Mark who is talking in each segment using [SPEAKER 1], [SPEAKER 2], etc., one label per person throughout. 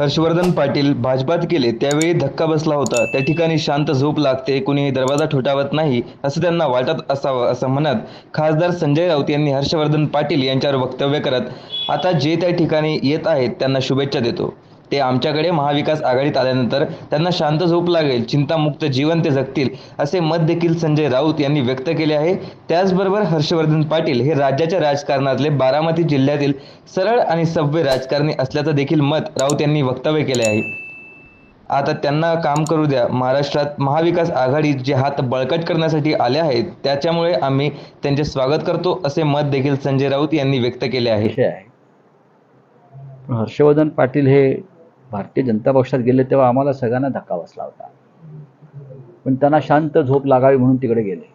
[SPEAKER 1] हर्षवर्धन पाटील भाजपात गेले त्यावेळी धक्का बसला होता. त्या ठिकाणी शांत झोप लागते कुणीही दरवाजा ठोठावत नाही असं त्यांना वाटत असावं असं म्हणत खासदार संजय राऊत यांनी हर्षवर्धन पाटील यांच्यावर वक्तव्य करत आता जे त्या ठिकाणी येत आहेत त्यांना शुभेच्छा देतो. ते आमच्याकडे महाविकास आघाडीत आल्यानंतर त्यांना शांत झोप लागेल चिंतामुक्त जीवन ते जगतील असे मत देखील संजय राऊत यांनी व्यक्त केले आहे. त्याचबरोबर हर्षवर्धन पाटील हे राज्याच्या राजकारणातले बारामती जिल्ह्यातील सरळ आणि सभ्य राजकारणी असल्याचं देखील मत राऊत यांनी वक्तव्य केले आहे. आता त्यांना काम करू द्या. महाराष्ट्रात महाविकास आघाडी जे हात बळकट करण्यासाठी आले आहेत त्याच्यामुळे आम्ही त्यांचे स्वागत करतो असे मत देखील संजय राऊत यांनी व्यक्त केले आहे.
[SPEAKER 2] हर्षवर्धन पाटील हे भारतीय जनता पक्षात गेले तेव्हा आम्हाला सगळ्यांना धक्का बसला होता. पण त्यांना शांत झोप लागावी म्हणून तिकडे गेले.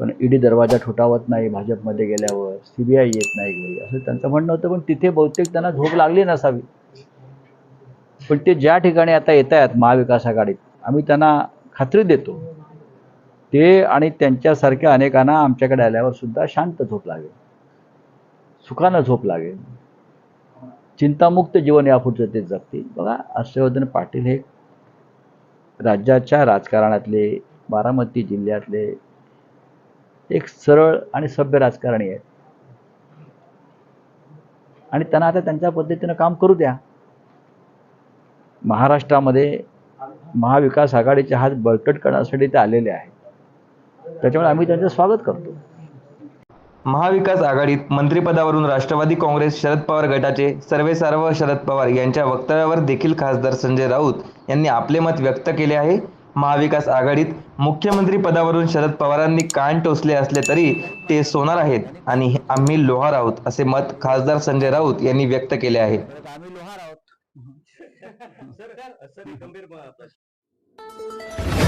[SPEAKER 2] पण ईडी दरवाजा ठोठावत नाही भाजपमध्ये गेल्यावर सीबीआय येत नाही घरी असं त्यांचं म्हणणं होतं. पण तिथे बहुतेक त्यांना झोप लागली नसावी. पण ते ज्या ठिकाणी आता येत आहेत महाविकास आघाडीत आम्ही त्यांना खात्री देतो. ते आणि त्यांच्यासारख्या अनेकांना आमच्याकडे आल्यावर सुद्धा शांत झोप लागेल सुखानं झोप लागेल चिंतामुक्त जीवन यापुढचं ते जगतील. बघा हर्षवर्धन पाटील हे राज्याच्या राजकारणातले बारामती जिल्ह्यातले एक सरळ आणि सभ्य राजकारणी आहेत. आणि त्यांना आता त्यांच्या पद्धतीनं काम करू द्या. महाराष्ट्रामध्ये महाविकास आघाडीचे हात बळकट करण्यासाठी ते आलेले आहेत. त्याच्यामुळे आम्ही त्यांचं स्वागत करतो.
[SPEAKER 1] महाविकास आघाडीत मंत्रिपदावरून राष्ट्रवादी काँग्रेस शरद पवार गटाचे सर्वेसार्व शरद पवार यांच्या वक्तव्यावर देखील खासदार संजय राऊत यांनी आपले मत व्यक्त केले आहे. महाविकास आघाडीत मुख्यमंत्री पदावरून शरद पवारांनी कान टोचले असले तरी ते सोनार आहेत आणि आम्ही लोहार आहोत असे मत खासदार संजय राऊत यांनी व्यक्त केले आहे.
[SPEAKER 3] आम्ही लोहार आहोत.